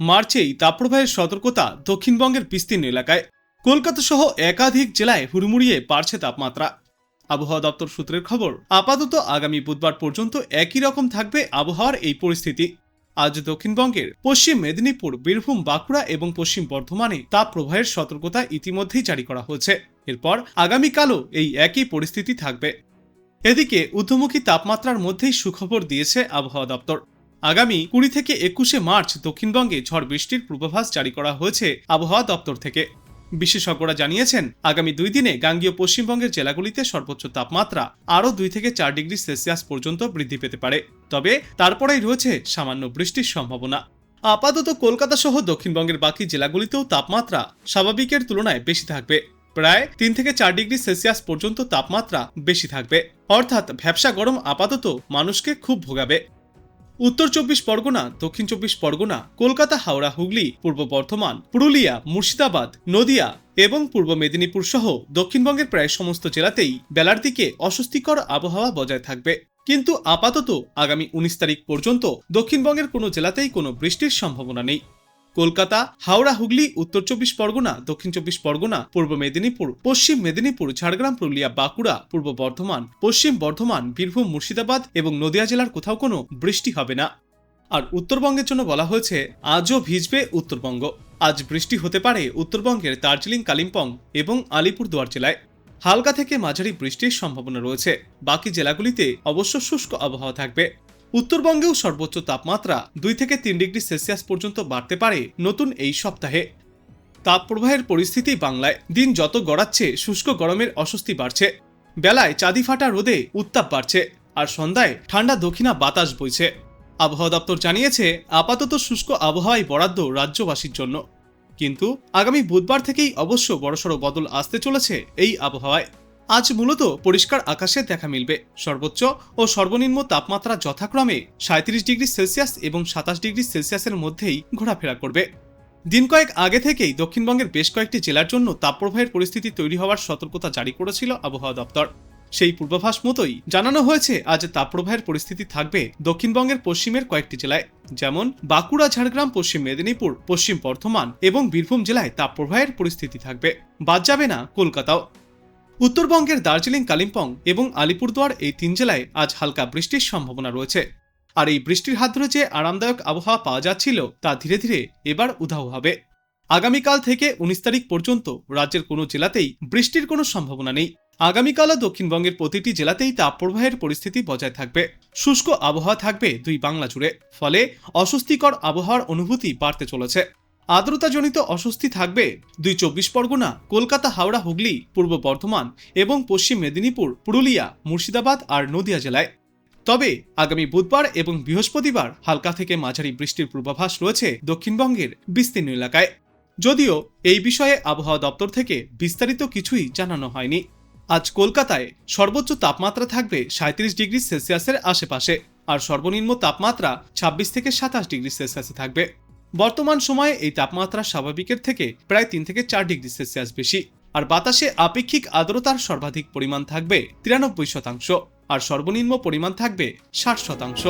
মার্চেই তাপপ্রবাহের সতর্কতা দক্ষিণবঙ্গের বিস্তীর্ণ এলাকায়। কলকাতা সহ একাধিক জেলায় হুড়মুড়িয়ে বাড়ছে তাপমাত্রা। আবহাওয়া দপ্তর সূত্রের খবর, আপাতত আগামী বুধবার পর্যন্ত একই রকম থাকবে আবহাওয়ার এই পরিস্থিতি। আজ দক্ষিণবঙ্গের পশ্চিম মেদিনীপুর, বীরভূম, বাঁকুড়া এবং পশ্চিম বর্ধমানে তাপপ্রবাহের সতর্কতা ইতিমধ্যেই জারি করা হয়েছে। এরপর আগামীকালও এই একই পরিস্থিতি থাকবে। এদিকে ঊর্ধ্বমুখী তাপমাত্রার মধ্যেই সুখবর দিয়েছে আবহাওয়া দপ্তর। আগামী কুড়ি থেকে একুশে মার্চ দক্ষিণবঙ্গে ঝড় বৃষ্টির পূর্বাভাস জারি করা হয়েছে আবহাওয়া দপ্তর থেকে। বিশেষজ্ঞরা জানিয়েছেন, আগামী দুই দিনে গাঙ্গীয় পশ্চিমবঙ্গের জেলাগুলিতে সর্বোচ্চ তাপমাত্রা আরও দুই থেকে চার ডিগ্রি সেলসিয়াস পর্যন্ত বৃদ্ধি পেতে পারে। তবে তারপরেই রয়েছে সামান্য বৃষ্টির সম্ভাবনা। আপাতত কলকাতা সহ দক্ষিণবঙ্গের বাকি জেলাগুলিতেও তাপমাত্রা স্বাভাবিকের তুলনায় বেশি থাকবে। প্রায় তিন থেকে চার ডিগ্রি সেলসিয়াস পর্যন্ত তাপমাত্রা বেশি থাকবে। অর্থাৎ ভ্যাবসা গরম আপাতত মানুষকে খুব ভোগাবে। উত্তর চব্বিশ পরগনা, দক্ষিণ চব্বিশ পরগনা, কলকাতা, হাওড়া, হুগলি, পূর্ব বর্ধমান, পুরুলিয়া, মুর্শিদাবাদ, নদিয়া এবং পূর্ব মেদিনীপুর সহ দক্ষিণবঙ্গের প্রায় সমস্ত জেলাতেই বেলার দিকে অস্বস্তিকর আবহাওয়া বজায় থাকবে। কিন্তু আপাতত আগামী উনিশ তারিখ পর্যন্ত দক্ষিণবঙ্গের কোনো জেলাতেই কোনো বৃষ্টির সম্ভাবনা নেই। কলকাতা, হাওড়া, হুগলি, উত্তর চব্বিশ পরগনা, দক্ষিণ চব্বিশ পরগনা, পূর্ব মেদিনীপুর, পশ্চিম মেদিনীপুর, ঝাড়গ্রাম, পুরুলিয়া, বাঁকুড়া, পূর্ব বর্ধমান, পশ্চিম বর্ধমান, বীরভূম, মুর্শিদাবাদ এবং নদিয়া জেলার কোথাও কোনো বৃষ্টি হবে না। আর উত্তরবঙ্গের জন্য বলা হয়েছে, আজও ভিজবে উত্তরবঙ্গ। আজ বৃষ্টি হতে পারে উত্তরবঙ্গের দার্জিলিং, কালিম্পং এবং আলিপুরদুয়ার জেলায়। হালকা থেকে মাঝারি বৃষ্টির সম্ভাবনা রয়েছে। বাকি জেলাগুলিতে অবশ্য শুষ্ক আবহাওয়া থাকবে। উত্তরবঙ্গেও সর্বোচ্চ তাপমাত্রা দুই থেকে তিন ডিগ্রি সেলসিয়াস পর্যন্ত বাড়তে পারে নতুন এই সপ্তাহে। তাপপ্রবাহের পরিস্থিতি বাংলায় দিন যত গড়াচ্ছে, শুষ্ক গরমের অস্বস্তি বাড়ছে। বেলায় চাঁদি ফাটা রোদে উত্তাপ বাড়ছে আর সন্ধ্যায় ঠান্ডা দক্ষিণা বাতাস বইছে। আবহাওয়া দপ্তর জানিয়েছে, আপাতত শুষ্ক আবহাওয়াই বরাদ্দ রাজ্যবাসীর জন্য। কিন্তু আগামী বুধবার থেকেই অবশ্য বড়সড় বদল আসতে চলেছে এই আবহাওয়ায়। আজ মূলত পরিষ্কার আকাশে দেখা মিলবে। সর্বোচ্চ ও সর্বনিম্ন তাপমাত্রা যথাক্রমে সাঁত্রিশ ডিগ্রি সেলসিয়াস এবং সাতাশ ডিগ্রি সেলসিয়াসের মধ্যেই ঘোরাফেরা করবে। দিন কয়েক আগে থেকেই দক্ষিণবঙ্গের বেশ কয়েকটি জেলার জন্য তাপপ্রবাহের পরিস্থিতি তৈরি হওয়ার সতর্কতা জারি করেছিল আবহাওয়া দপ্তর। সেই পূর্বাভাস মতোই জানানো হয়েছে, আজ তাপপ্রবাহের পরিস্থিতি থাকবে দক্ষিণবঙ্গের পশ্চিমের কয়েকটি জেলায়। যেমন বাঁকুড়া, ঝাড়গ্রাম, পশ্চিম মেদিনীপুর, পশ্চিম বর্ধমান এবং বীরভূম জেলায় তাপপ্রবাহের পরিস্থিতি থাকবে। বাদ যাবে না কলকাতাও। উত্তরবঙ্গের দার্জিলিং, কালিম্পং এবং আলিপুরদুয়ার এই তিন জেলায় আজ হালকা বৃষ্টির সম্ভাবনা রয়েছে। আর এই বৃষ্টির হাত ধরে যে আরামদায়ক আবহাওয়া পাওয়া যাচ্ছিল, তা ধীরে ধীরে এবার উধাও হবে। আগামীকাল থেকে উনিশ তারিখ পর্যন্ত রাজ্যের কোনো জেলাতেই বৃষ্টির কোনো সম্ভাবনা নেই। আগামীকালও দক্ষিণবঙ্গের প্রতিটি জেলাতেই তাপপ্রবাহের পরিস্থিতি বজায় থাকবে। শুষ্ক আবহাওয়া থাকবে দুই বাংলা জুড়ে। ফলে অস্বস্তিকর আবহাওয়ার অনুভূতি বাড়তে চলেছে। আর্দ্রতাজনিত অস্বস্তি থাকবে। দুই চব্বিশ পরগনা, কলকাতা, হাওড়া, হুগলি, পূর্ব বর্ধমান এবং পশ্চিম মেদিনীপুর, পুরুলিয়া, মুর্শিদাবাদ আর নদিয়া জেলায়। তবে আগামী বুধবার এবং বৃহস্পতিবার হালকা থেকে মাঝারি বৃষ্টির পূর্বাভাস রয়েছে দক্ষিণবঙ্গের বিস্তীর্ণ এলাকায়। যদিও এই বিষয়ে আবহাওয়া দপ্তর থেকে বিস্তারিত কিছুই জানানো হয়নি। আজ কলকাতায় সর্বোচ্চ তাপমাত্রা থাকবে সাঁত্রিশ ডিগ্রি সেলসিয়াসের আশেপাশে আর সর্বনিম্ন তাপমাত্রা ছাব্বিশ থেকে সাতাশ ডিগ্রি সেলসিয়াসে থাকবে। বর্তমান সময়ে এই তাপমাত্রা স্বাভাবিকের থেকে প্রায় তিন থেকে চার ডিগ্রি সেলসিয়াস বেশি, আর বাতাসে আপেক্ষিক আর্দ্রতার সর্বাধিক পরিমাণ থাকবে তিরানব্বই শতাংশ, আর সর্বনিম্ন পরিমাণ থাকবে ষাট শতাংশ।